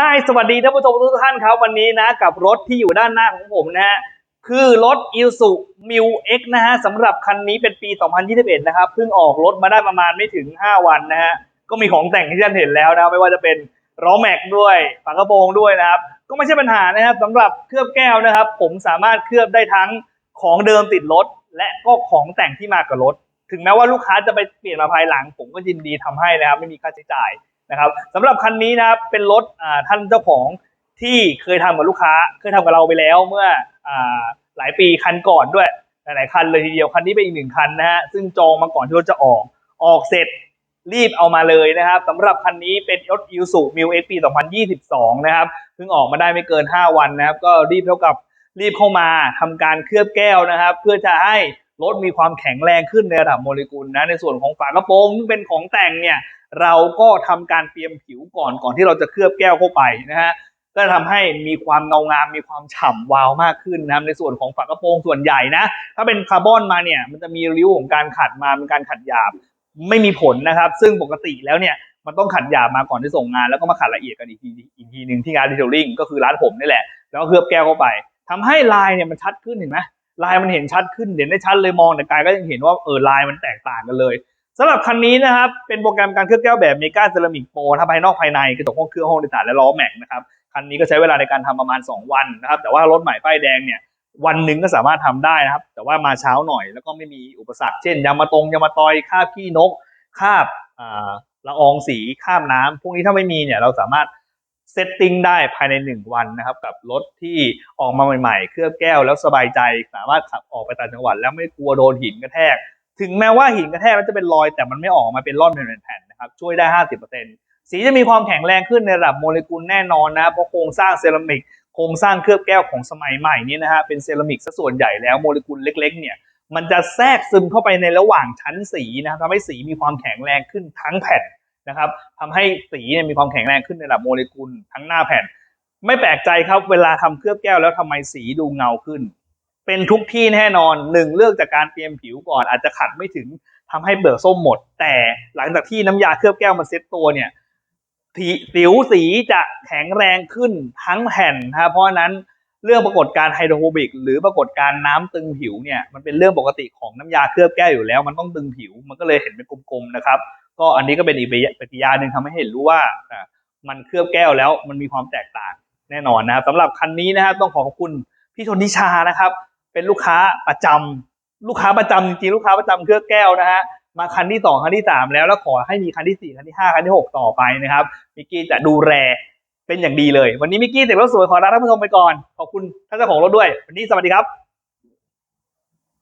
ฮายสวัสดีท่านผู้ชมทุกท่านครับวันนี้นะกับรถที่อยู่ด้านหน้าของผมนะฮะคือรถ i s u m i w X นะฮะสำหรับคันนี้เป็นปี 2021 นะครับเพิ่งออกรถมาได้ประมาณไม่ถึง 5 วันนะฮะก็มีของแต่งที่ท่านเห็นแล้วนะไม่ว่าจะเป็นล้อแม็กด้วยฝากระโปรงด้วยนะครับ ก็ไม่ใช่ปัญหานะครับสำหรับเคลือบแก้วนะครับ ผมสามารถเคลือบได้ทั้งของเดิมติดรถ และก็ของแต่งที่มากับรถ ถึงแม้ว่าลูกค้าจะไปเปลี่ยนมาภายหลัง ผมก็ยินดีทำให้นะครับไม่มีค่าใช้จ่าย นะครับสำหรับคันนี้นะครับเป็นรถอ่าท่านเจ้าของที่เคยทำกับลูกค้า เคยทำกับเราไปแล้วเมื่ออ่าหลายปีคันก่อนด้วยหลายๆคันเลยทีเดียวคันนี้เป็นอีกหนึ่งคันนะฮะซึ่งจองมาก่อนที่รถจะออกออกเสร็จรีบเอามาเลยนะครับสำหรับคันนี้เป็นรถ i s u m i w X ปี 2022 นะครับเพิ่งออกมาได้ไม่เกิน 5 วันนะครับ ก็รีบเท่ากับรีบเข้ามาทำการเคลือบแก้วนะครับ เพื่อจะให้รถมีความแข็งแรงขึ้นในระดับโมเลกุลนะในส่วนของฝากระโปรงซึ่งเป็นของแต่งเนี่ย เราก็ทำการเตรียมผิวก่อนก่อนที่เราจะเคลือบแก้วเข้าไปนะฮะก็ทำให้มีความเงางามมีความฉ่ำวาวมากขึ้นนะครับในส่วนของฝากระโปรงส่วนใหญ่นะ ถ้าเป็นคาร์บอนมาเนี่ยมันจะมีริ้วของการขัดมาเป็นการขัดหยาบไม่มีผลนะครับ ซึ่งปกติแล้วเนี่ยมันต้องขัดหยาบมาก่อนที่ส่งงาน แล้วก็มาขัดละเอียดกันอีกทีอีกทีหนึ่งที่งานดีเทลลิ่งก็คือร้านผมนี่แหละ แล้วก็เคลือบแก้วเข้าไปทำให้ลายเนี่ยมันชัดขึ้นเห็นไหมลายมันเห็นชัดขึ้นเห็นได้ชัดเลยมองแต่ไกลก็ยังเห็นว่าเออลายมันแตกต่างกันเลย สำหรับคันนี้นะครับเป็นโปรแกรมการเคลือบแก้วแบบเมกาเซรามิกโปรทั้งภายนอกภายในกระจกห้องเครื่องห้องโดยสารและล้อแม็กนะครับคันนี้ก็ใช้เวลาในการทำประมาณ 2 วันนะครับแต่ว่ารถใหม่ป้ายแดงเนี่ยวันหนึ่งก็สามารถทำได้นะครับ แต่ว่ามาเช้าหน่อยแล้วก็ไม่มีอุปสรรคเช่นยางมาตรงยางมาตอยคาบขี้นกคาบละอองสีคาบน้ำพวกนี้ถ้าไม่มีเนี่ยเราสามารถเซตติ้งได้ภายใน 1 วันนะครับ กับรถที่ออกมาใหม่ๆ เคลือบแก้วแล้วสบายใจ สามารถขับออกไปต่างจังหวัด แล้วไม่กลัวโดนหินกระแทก ถึงแม้ว่าหินกระแทกแล้วจะเป็นรอย แต่มันไม่ออกมาเป็นร่อนเป็นแผ่นนะครับช่วยได้ 50%สีจะมีความแข็งแรงขึ้นในระดับโมเลกุลแน่นอนนะเพราะโครงสร้างเซรามิกโครงสร้างเคลือบแก้วของสมัยใหม่นี้นะฮะเป็นเซรามิกซะส่วนใหญ่แล้วโมเลกุลเล็ก ๆ เนี่ยมันจะแทรกซึมเข้าไปในระหว่างชั้นสีนะครับทำให้สีมีความแข็งแรงขึ้นทั้งแผ่นนะครับทำให้สีเนี่ยมีความแข็งแรงขึ้นในระดับโมเลกุลทั้งหน้าแผ่น ไม่แปลกใจครับเวลาทำเคลือบแก้วแล้วทำไมสีดูเงาขึ้น เป็นทุกที่แน่นอนหนึ่งเลือกจากการเตรียมผิวก่อนอาจจะขัดไม่ถึงทำให้เปลือกส้มหมด แต่หลังจากที่น้ำยาเคลือบแก้วมันเซ็ตตัวเนี่ยสิวสีจะแข็งแรงขึ้นทั้งแผ่นนะครับเพราะนั้นเรื่องปรากฏการไฮโดรโฟบิก หรือปรากฏการน้ำตึงผิวเนี่ยมันเป็นเรื่องปกติของน้ำยาเคลือบแก้วอยู่แล้ว มันต้องตึงผิว มันก็เลยเห็นเป็นกลมๆนะครับ ก็อันนี้ก็เป็นอีกปฏิกิริยาหนึ่งทำให้เห็นรู้ว่ามันเคลือบแก้วแล้วมันมีความแตกต่างแน่นอนนะครับสำหรับคันนี้นะครับต้องขอขอบคุณพี่ชนทิชานะครับ เป็นลูกค้าประจำลูกค้าประจำจริงลูกค้าประจำเครืองแก้วนะฮะมาคันที่สองคันที่สามแล้วแล้วขอให้มีคันที่สี่คันที่ห้าคันที่หกต่อไปนะครับมิกกี้จะดูแลเป็นอย่างดีเลย วันนี้มิกกี้เต็มรถสวยขอลาท่านผู้ชมไปก่อน ขอบคุณท่านเจ้าของรถด้วย วันนี้สวัสดีครับ